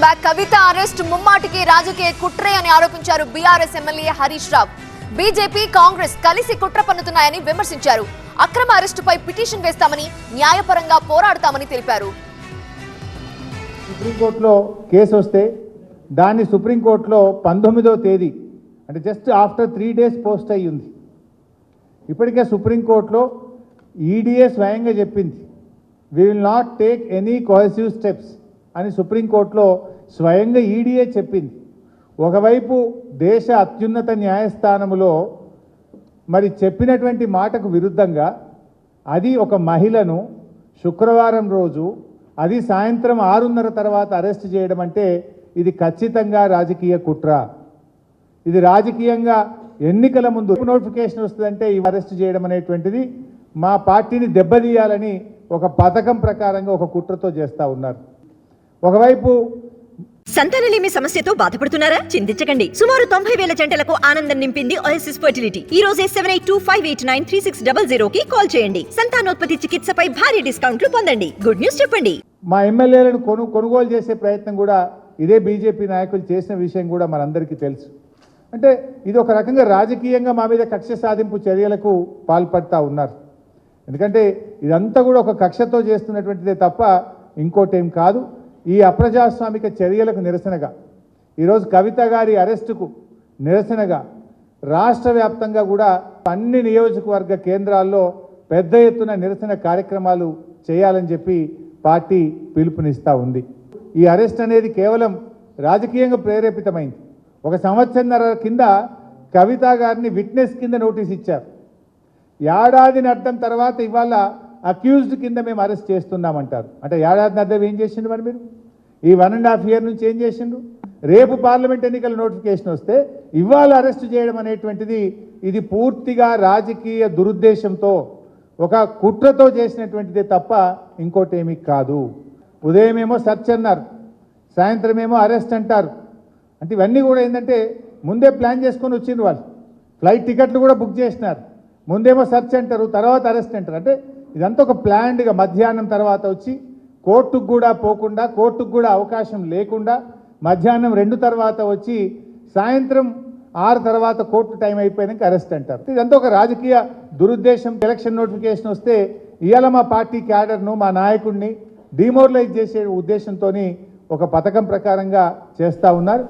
Welcome back. కవిత arrest ముమ్మాటికి రాజకీయ కుట్రే అని ఆరోపించారు BRS MLA Harish Rao. BJP Congress కలిసి కుట్ర పన్నుతున్నాయని విమర్శించారు. అక్రమ అరెస్టుపై పిటిషన్ వేస్తామని న్యాయపరంగా పోరాడతామని తెలిపారు. సుప్రీంకోర్టులో కేసు వస్తే దాన్ని సుప్రీంకోర్టులో పంతొమ్మిదో తేదీ అంటే just after three days post అయ్యి ఉంది. ఇప్పటికే సుప్రీంకోర్టులో ఈడీఏ స్వయంగా చెప్పింది we will not take any coercive steps అని సుప్రీంకోర్టులో స్వయంగా ఈడీఏ చెప్పింది. ఒకవైపు దేశ అత్యున్నత న్యాయస్థానములో మరి చెప్పినటువంటి మాటకు విరుద్ధంగా అది ఒక మహిళను శుక్రవారం రోజు అది సాయంత్రం ఆరున్నర తర్వాత అరెస్ట్ చేయడం అంటే ఇది ఖచ్చితంగా రాజకీయ కుట్ర. ఇది రాజకీయంగా ఎన్నికల ముందు నోటిఫికేషన్ వస్తుందంటే ఈ అరెస్ట్ చేయడం అనేటువంటిది మా పార్టీని దెబ్బతీయాలని ఒక పథకం ప్రకారంగా ఒక కుట్రతో చేస్తూ ఉన్నారు. ఒకవైపు సంతానలేమి సమస్యతో బాధపడుతున్నారా? చింతించకండి. సుమారు తొంభై వేల జంటలకు ఆనందం నింపింది ఓఎస్ఎస్ ఫర్టిలిటీ ఈ రోజే seven eight two five eight nine three six double zero కి కాల్ చేయండి. సంతానోత్పత్తి చికిత్సపై భారీ డిస్కౌంట్లు పొందండి. గుడ్ న్యూస్ చెప్పండి. మా ఎమ్మెల్యేలను కొను కొనుగోలు చేసే ప్రయత్నం కూడా ఇదే బీజేపీ నాయకులు చేసిన విషయం కూడా మనందరికీ తెలుసు. అంటే ఇది ఒక రకంగా రాజకీయంగా మా మీద కక్ష సాధింపు చర్యలకు పాల్పడతా ఉన్నారు. ఎందుకంటే ఇదంతా కూడా ఒక కక్షతో చేస్తున్నటువంటిదే తప్ప ఇంకోటేం కాదు. ఈ అప్రజాస్వామిక చర్యలకు నిరసనగా ఈరోజు కవిత గారి అరెస్టుకు నిరసనగా రాష్ట్ర వ్యాప్తంగా కూడా అన్ని నియోజకవర్గ కేంద్రాల్లో పెద్ద ఎత్తున నిరసన కార్యక్రమాలు చేయాలని చెప్పి పార్టీ పిలుపునిస్తూ ఉంది. ఈ అరెస్ట్ అనేది కేవలం రాజకీయంగా ప్రేరేపితమైంది. ఒక సంవత్సరంన్నర కింద కవిత గారిని విట్నెస్ కింద నోటీస్ ఇచ్చారు. ఏడాది అర్థం తర్వాత ఇవాళ అక్యూజ్డ్ కింద మేము అరెస్ట్ చేస్తున్నామంటారు. అంటే ఏడాది అర్థం ఏం చేసిండు మరి మీరు? ఈ వన్ అండ్ హాఫ్ ఇయర్ నుంచి ఏం చేసిండు రేపు పార్లమెంట్ ఎన్నికల నోటిఫికేషన్ వస్తే ఇవాళ అరెస్ట్ చేయడం అనేటువంటిది ఇది పూర్తిగా రాజకీయ దురుద్దేశంతో ఒక కుట్రతో చేసినటువంటిదే తప్ప ఇంకోటి ఏమీ కాదు. ఉదయమేమో సర్చ్ సెర్చ్ అన్నారు సాయంత్రం ఏమో అరెస్ట్ అంటారు. అంటే ఇవన్నీ కూడా ఏంటంటే ముందే ప్లాన్ చేసుకొని వచ్చిండ్రు వాళ్ళు. ఫ్లైట్ టికెట్లు కూడా బుక్ చేసినారు. ముందేమో సెర్చ్ అంటారు తర్వాత అరెస్ట్ అంటారు. అంటే ఇదంతా ఒక ప్లాన్డ్గా మధ్యాహ్నం తర్వాత వచ్చి కోర్టుకు కూడా పోకుండా కోర్టుకు కూడా అవకాశం లేకుండా మధ్యాహ్నం రెండు తర్వాత వచ్చి సాయంత్రం ఆరు తర్వాత కోర్టు టైం అయిపోయినాక అరెస్ట్ అంటారు. ఇదంతా ఒక రాజకీయ దురుద్దేశం. ఎలక్షన్ నోటిఫికేషన్ వస్తే ఇవాళ మా పార్టీ క్యాడర్ను మా నాయకుడిని డిమోరలైజ్ చేసే ఉద్దేశంతో ఒక పథకం ప్రకారంగా చేస్తూ ఉన్నారు.